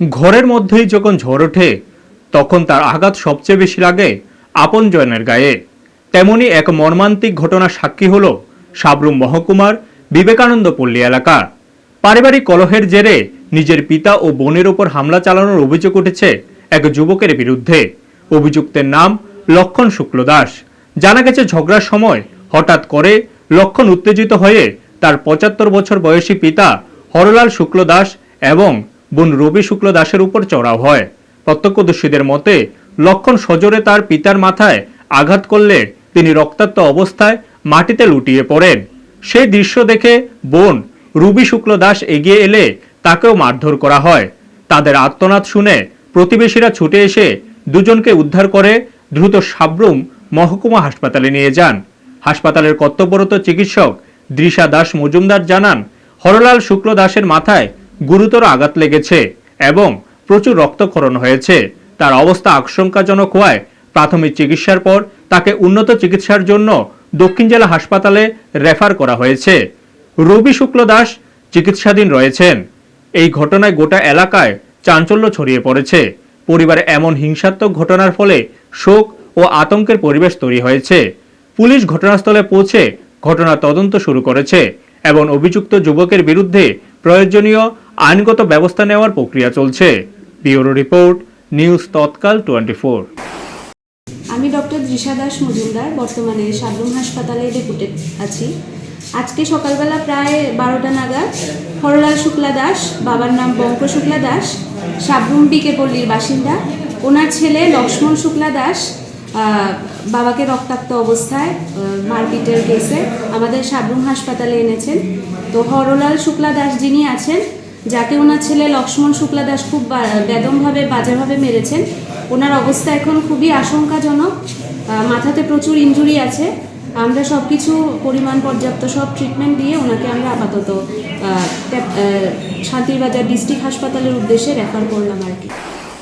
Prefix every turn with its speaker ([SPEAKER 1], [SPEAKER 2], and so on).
[SPEAKER 1] ঘরের মধ্যেই যখন ঝড় ওঠে, তখন তার আঘাত সবচেয়ে বেশি লাগে আপন জয়নের গায়ে। তেমনি এক মর্মান্তিক ঘটনার সাক্ষী হল সাবরুম মহকুমার বিবেকানন্দ পল্লী এলাকা। পারিবারিক কলহের জেরে নিজের পিতা ও বোনের ওপর হামলা চালানোর অভিযোগ উঠেছে এক যুবকের বিরুদ্ধে। অভিযুক্তের নাম লক্ষণ শুক্ল দাস। জানা গেছে, ঝগড়ার সময় হঠাৎ করে লক্ষণ উত্তেজিত হয়ে তার পঁচাত্তর বছর বয়সী পিতা হরলাল শুক্ল দাস এবং বোন রবি শুক্ল দাসের উপর চড়াও হয়। প্রত্যক্ষদর্শীদের মতে, লক্ষণ সজোরে তার পিতার মাথায় আঘাত করলে তিনি রক্তাক্ত অবস্থায় মাটিতে লুটিয়ে পড়েন। সেই দৃশ্য দেখে বোন রুবি শুক্ল দাস এগিয়ে এলে তাকেও মারধর করা হয়। তাদের আত্মনাদ শুনে প্রতিবেশীরা ছুটে এসে দুজনকে উদ্ধার করে দ্রুত সাবরুম মহকুমা হাসপাতালে নিয়ে যান। হাসপাতালের কর্তব্যরত চিকিৎসক দৃশা দাস মজুমদার জানান, হরলাল শুক্ল দাসের মাথায় গুরুতর আঘাত লেগেছে এবং প্রচুর রক্তক্ষরণ হয়েছে। তার অবস্থা আশঙ্কাজনক হওয়ায় প্রাথমিক চিকিৎসার পর তাকে উন্নত চিকিৎসার জন্য দক্ষিণ জেলা হাসপাতালে রেফার করা হয়েছে। রবি শুক্ল দাস চিকিৎসাধীন রয়েছেন। এই ঘটনায় গোটা এলাকায় চাঞ্চল্য ছড়িয়ে পড়েছে। পরিবারে এমন হিংসাত্মক ঘটনার ফলে শোক ও আতঙ্কের পরিবেশ তৈরি হয়েছে। পুলিশ ঘটনাস্থলে পৌঁছে ঘটনার তদন্ত শুরু করেছে এবং অভিযুক্ত যুবকের বিরুদ্ধে প্রয়োজনীয় আইনগত ব্যবস্থা নেওয়ার প্রক্রিয়া চলছে। Bureau report, news Tatkal twenty
[SPEAKER 2] আমি ডক্টর দৃশা দাস মজুমদার, বর্তমানে সাবরুম হাসপাতালে ডেপুটেড আছি। আজকে সকালবেলা প্রায় বারোটা নাগাদ হরলাল শুক্লা দাস, বাবার নাম বঙ্ক শুক্লা দাস, সাবরুম বিকে পল্লীর বাসিন্দা, ওনার ছেলে লক্ষ্মণ শুক্লা দাস বাবাকে রক্তাক্ত অবস্থায় মারপিটের কেসে আমাদের সাবরুম হাসপাতালে এনেছেন। তো হরলাল শুক্লা দাস যিনি আছেন যাকে ওনার ছেলে লক্ষ্মণ শুক্লা দাস খুব বেদমভাবে, বাজেভাবে মেরেছেন। ওনার অবস্থা এখন খুবই আশঙ্কাজনক। মাথাতে প্রচুর ইঞ্জুরি আছে। আমরা সব কিছু পরিমাণ পর্যাপ্ত সব ট্রিটমেন্ট দিয়ে ওনাকে আমরা আপাতত শান্তিরবাজার ডিস্ট্রিক্ট হাসপাতালের উদ্দেশ্যে রেফার করলাম আর কি।